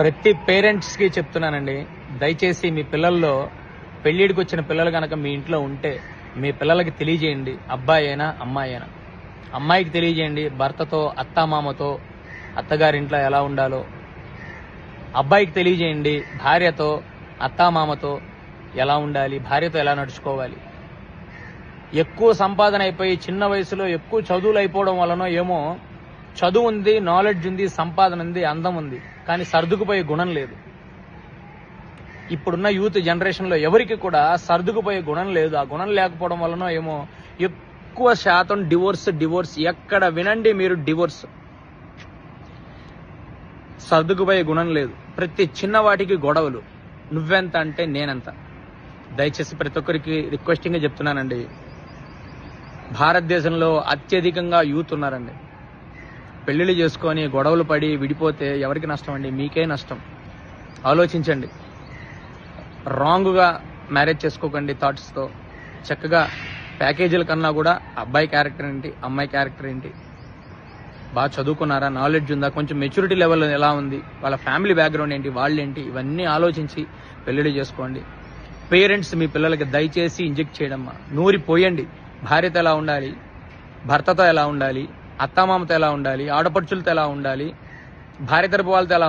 ప్రతి పేరెంట్స్కి చెప్తున్నానండి. దయచేసి మీ పిల్లల్లో పెళ్ళిడికి వచ్చిన పిల్లలు కనుక మీ ఇంట్లో ఉంటే మీ పిల్లలకి తెలియజేయండి. అబ్బాయి అయినా అమ్మాయి అయినా. అమ్మాయికి తెలియజేయండి. భర్తతో అత్తామామతో అత్తగారింట్లో ఎలా ఉండాలో. అబ్బాయికి తెలియజేయండి. భార్యతో అత్తామామతో ఎలా ఉండాలి భార్యతో ఎలా నడుచుకోవాలి. ఎక్కువ సంపాదన అయిపోయి చిన్న వయసులో ఎక్కువ చదువులు అయిపోవడం వలన ఏమో చదువు ఉంది నాలెడ్జ్ ఉంది సంపాదన ఉంది అందం ఉంది. కానీ సర్దుకుపోయే గుణం లేదు. ఇప్పుడున్న యూత్ జనరేషన్లో ఎవరికి కూడా సర్దుకుపోయే గుణం లేదు. ఆ గుణం లేకపోవడం వలన ఏమో ఎక్కువ శాతం డివోర్స్ డివోర్స్. ఎక్కడ వినండి మీరు డివోర్స్. సర్దుకుపోయే గుణం లేదు. ప్రతి చిన్న వాటికి గొడవలు. నువ్వెంత అంటే నేనెంత. దయచేసి ప్రతి ఒక్కరికి రిక్వెస్టింగ్గా చెప్తున్నానండి. భారతదేశంలో అత్యధికంగా యూత్ ఉన్నారండి. పెళ్ళిళ్ళు చేసుకొని గొడవలు పడి విడిపోతే ఎవరికి నష్టం అండి? మీకే నష్టం. ఆలోచించండి. రాంగ్గా మ్యారేజ్ చేసుకోకండి థాట్స్తో. చక్కగా ప్యాకేజీల కన్నా కూడా అబ్బాయి క్యారెక్టర్ ఏంటి అమ్మాయి క్యారెక్టర్ ఏంటి? బాగా చదువుకున్నారా? నాలెడ్జ్ ఉందా? కొంచెం మెచ్యూరిటీ లెవెల్ ఎలా ఉంది? వాళ్ళ ఫ్యామిలీ బ్యాక్గ్రౌండ్ ఏంటి? వాళ్ళు ఏంటి ఇవన్నీ ఆలోచించి పెళ్ళిళ్ళు చేసుకోండి. పేరెంట్స్ మీ పిల్లలకి దయచేసి ఇంజెక్ట్ చేయడమ్మా. నూరి పోయండి భార్యతో ఎలా ఉండాలి? భర్తతో ఎలా ఉండాలి? అత్తామామతో ఎలా ఉండాలి? ఆడపడుచులతో ఎలా ఉండాలి? భార్య తరపు వాళ్ళతో ఎలా ఉండాలి